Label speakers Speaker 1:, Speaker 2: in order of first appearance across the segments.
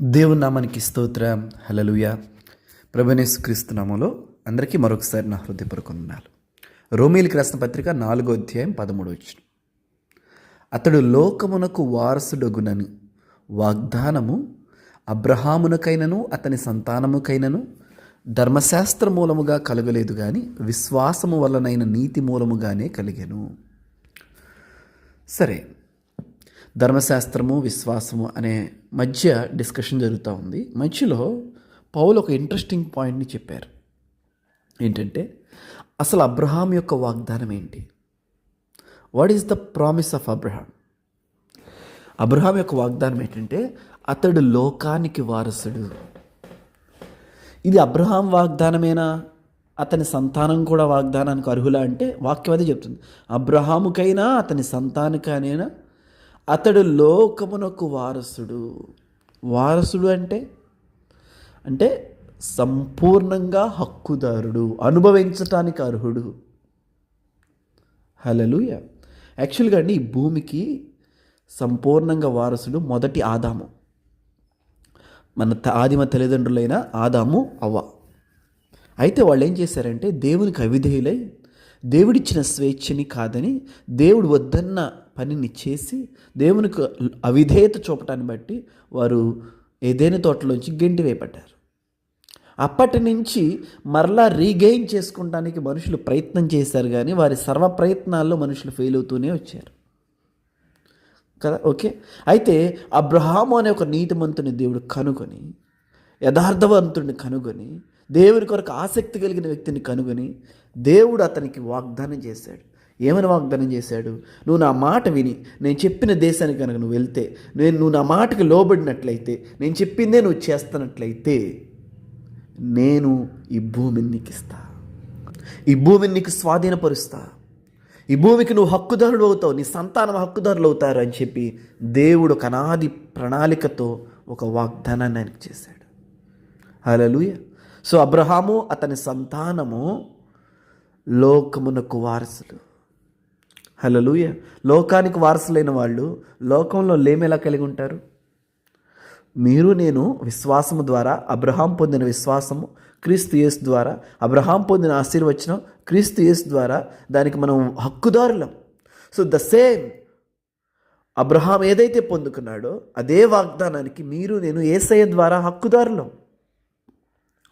Speaker 1: దేవుని నామానికి స్తోత్రం. హలలుయ ప్రభనేసు క్రీస్తు నామంలో అందరికీ మరొకసారి నా హృదయపూర్వక వందనాలు. రోమిలికి రాసిన పత్రిక నాలుగో అధ్యాయం పదమూడు వచ్చిన అతడు లోకమునకు వారసుడగునని వాగ్దానము అబ్రహామునకైనను అతని సంతానముకైనను ధర్మశాస్త్ర మూలముగా కలగలేదు కానీ విశ్వాసము వలనైన నీతి మూలముగానే కలిగెను. సరే ధర్మశాస్త్రము విశ్వాసము అనే మధ్య డిస్కషన్ జరుగుతూ ఉంది. మధ్యలో పౌలు ఒక ఇంట్రెస్టింగ్ పాయింట్ని చెప్పారు. ఏంటంటే అసలు అబ్రహాం యొక్క వాగ్దానం ఏంటి? What is the promise of Abraham Abraham యొక్క వాగ్దానం ఏంటంటే అతడు లోకానికి వారసుడు. ఇది అబ్రహాం వాగ్దానమేనా? అతని సంతానం కూడా వాగ్దానానికి అర్హులా అంటే వాక్యం అదే చెప్తుంది. అబ్రహాముకైనా అతని సంతానికైనా అతడు లోకమునకు వారసుడు. వారసుడు అంటే? అంటే సంపూర్ణంగా హక్కుదారుడు అనుభవించటానికి అర్హుడు. హలలుయ యాక్చువల్గా అండి ఈ భూమికి సంపూర్ణంగా వారసుడు మొదటి ఆదాము. మన త- ఆదిమ తల్లిదండ్రులైన ఆదాము అవ్వ. అయితే వాళ్ళు ఏం చేశారంటే దేవునికి అవిధేయులై దేవుడిచ్చిన స్వేచ్ఛని కాదని దేవుడు వద్దన్న పనిని చేసి దేవునికి అవిధేయత చూపటాన్ని బట్టి వారు ఏదైనా తోటలోంచి గెంటి వేయబడ్డారు. అప్పటి నుంచి మరలా రీగెయిన్ చేసుకుంటానికి మనుషులు ప్రయత్నం చేశారు కానీ వారి సర్వ ప్రయత్నాల్లో మనుషులు ఫెయిల్ అవుతూనే వచ్చారు. కదా? ఓకే? అయితే అబ్రహాము అనే ఒక నీతిమంతుని దేవుడు కనుగొని యథార్థవంతుడిని కనుగొని దేవుని కొరకు ఆసక్తి కలిగిన వ్యక్తిని కనుగొని దేవుడు అతనికి వాగ్దానం చేశాడు. ఏమని వాగ్దానం చేశాడు? నువ్వు నా మాట విని నేను చెప్పిన దేశానికి కనుక నువ్వు వెళ్తే నేను నువ్వు నా మాటకి లోబడినట్లయితే నేను చెప్పిందే నువ్వు చేస్తున్నట్లయితే నేను ఈ భూమిని నీకు ఇస్తా. ఈ భూమిని నీకు స్వాధీనపరుస్తా. ఈ భూమికి నువ్వు హక్కుదారుడు అవుతావు నీ సంతానం హక్కుదారులు అవుతారు అని చెప్పి దేవుడు కనాది ప్రణాళికతో ఒక వాగ్దానాన్ని ఆయనకు చేశాడు. హలలుయ సో అబ్రహాము అతని సంతానము లోకమునకు వారసులు. హలలుయ లోకానికి వారసులైన వాళ్ళు లోకంలో లేమెలా కలిగి ఉంటారు? మీరు నేను విశ్వాసము ద్వారా అబ్రహాం పొందిన విశ్వాసము క్రీస్తు యేసు ద్వారా అబ్రహాం పొందిన ఆశీర్వచనం క్రీస్తు యేసు ద్వారా దానికి మనం హక్కుదారులం. సో ద సేమ్ అబ్రహాం ఏదైతే పొందుకున్నాడో అదే వాగ్దానానికి మీరు నేను ఏసయ్య ద్వారా హక్కుదారులం.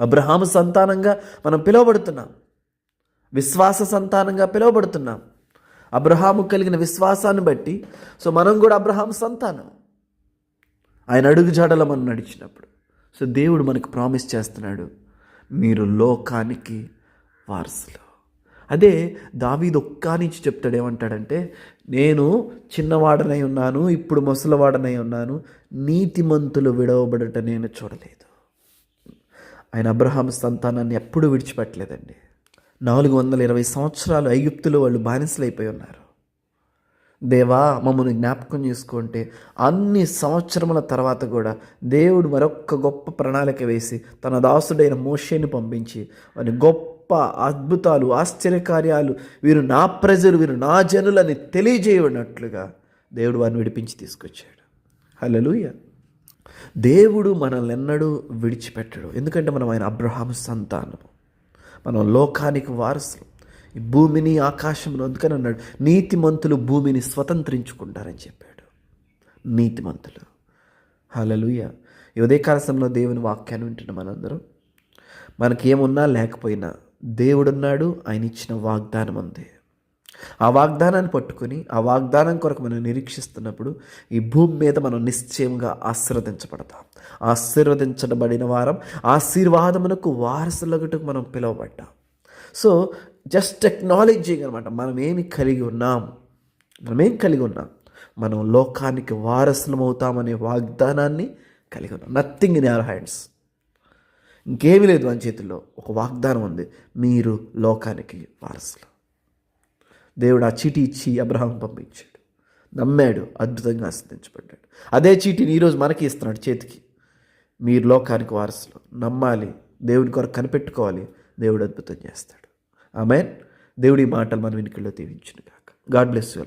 Speaker 1: అబ్రహాము సంతానంగా మనం పిలువబడుతున్నాం. విశ్వాస సంతానంగా పిలువబడుతున్నాం. అబ్రహాము కలిగిన విశ్వాసాన్ని బట్టి సో మనం కూడా అబ్రహాం సంతానం. ఆయన అడుగు జాడలో మనం నడిచినప్పుడు సో దేవుడు మనకు ప్రామిస్ చేస్తున్నాడు మీరు లోకానికి వారసులు. అదే దావీదు ఒక్క నుంచి చెప్తాడు ఏమంటాడంటే నేను చిన్నవాడనై ఉన్నాను ఇప్పుడు ముసలివాడనై ఉన్నాను నీతిమంతులు విడవబడట నేను చూడలేదు. ఆయన అబ్రహాం సంతానాన్ని ఎప్పుడూ విడిచిపెట్టలేదండి. నాలుగు వందల ఇరవై సంవత్సరాలు ఐగుప్తులో వాళ్ళు బానిసలైపోయి ఉన్నారు. దేవా మమ్మల్ని జ్ఞాపకం చేసుకుంటే అన్ని సంవత్సరముల తర్వాత కూడా దేవుడు మరొక్క గొప్ప ప్రణాళిక వేసి తన దాసుడైన మోషేని పంపించి వారి గొప్ప అద్భుతాలు ఆశ్చర్యకార్యాలు వీరు నా ప్రజలు వీరు నా జనులని తెలియజేయనట్లుగా దేవుడు వారిని విడిపించి తీసుకొచ్చాడు. హల్లెలూయా. దేవుడు మనల్ని ఎన్నడూ విడిచిపెట్టడు. ఎందుకంటే మనం ఆయన అబ్రహాం సంతానము. మనం లోకానికి వారసులు. ఈ భూమిని ఆకాశమును అందుకని అన్నాడు. నీతిమంతులు భూమిని స్వతంత్రించుకుంటారని చెప్పాడు. నీతిమంతులు. హలలుయ ఈ ఉదయకాల సమయంలో దేవుని వాక్యాన్ని వింటున్న మనందరం. మనకి ఏమున్నా లేకపోయినా దేవుడున్నాడు ఆయన ఇచ్చిన వాగ్దానం అంతే ఆ వాగ్దానాన్ని పట్టుకొని ఆ వాగ్దానం కొరకు మనం నిరీక్షిస్తున్నప్పుడు ఈ భూమి మీద మనం నిశ్చయంగా ఆశీర్వదించబడతాం. ఆశీర్వదించబడిన వారం ఆశీర్వాదమునకు వారసులగటకు మనం పిలువబడ్డాం. సో జస్ట్ టెక్నాలజీ అనమాట మనం ఏమి కలిగి ఉన్నాం? మనం ఏం కలిగి ఉన్నాం? మనం లోకానికి వారసులం అవుతామనే వాగ్దానాన్ని కలిగి ఉన్నాం. నథింగ్ ఇన్ అవర్ హ్యాండ్స్ ఇంకేమీ లేదు మన చేతుల్లో. ఒక వాగ్దానం ఉంది. మీరు లోకానికి వారసులు. దేవుడు ఆ చీటీ ఇచ్చి అబ్రహాం పంపించాడు. నమ్మాడు అద్భుతంగా ఆశ్రదించబడ్డాడు అదే చీటీని ఈరోజు మనకి ఇస్తున్నాడు చేతికి. మీరు లోకానికి వారసులు. నమ్మాలి. దేవుని కొరకు కనిపెట్టుకోవాలి. దేవుడు అద్భుతం చేస్తాడు. ఆమెన్. దేవుడి మాటలు మన వెనుకల్లో దీవించిన కాక గాడ్ బ్లెస్ యూ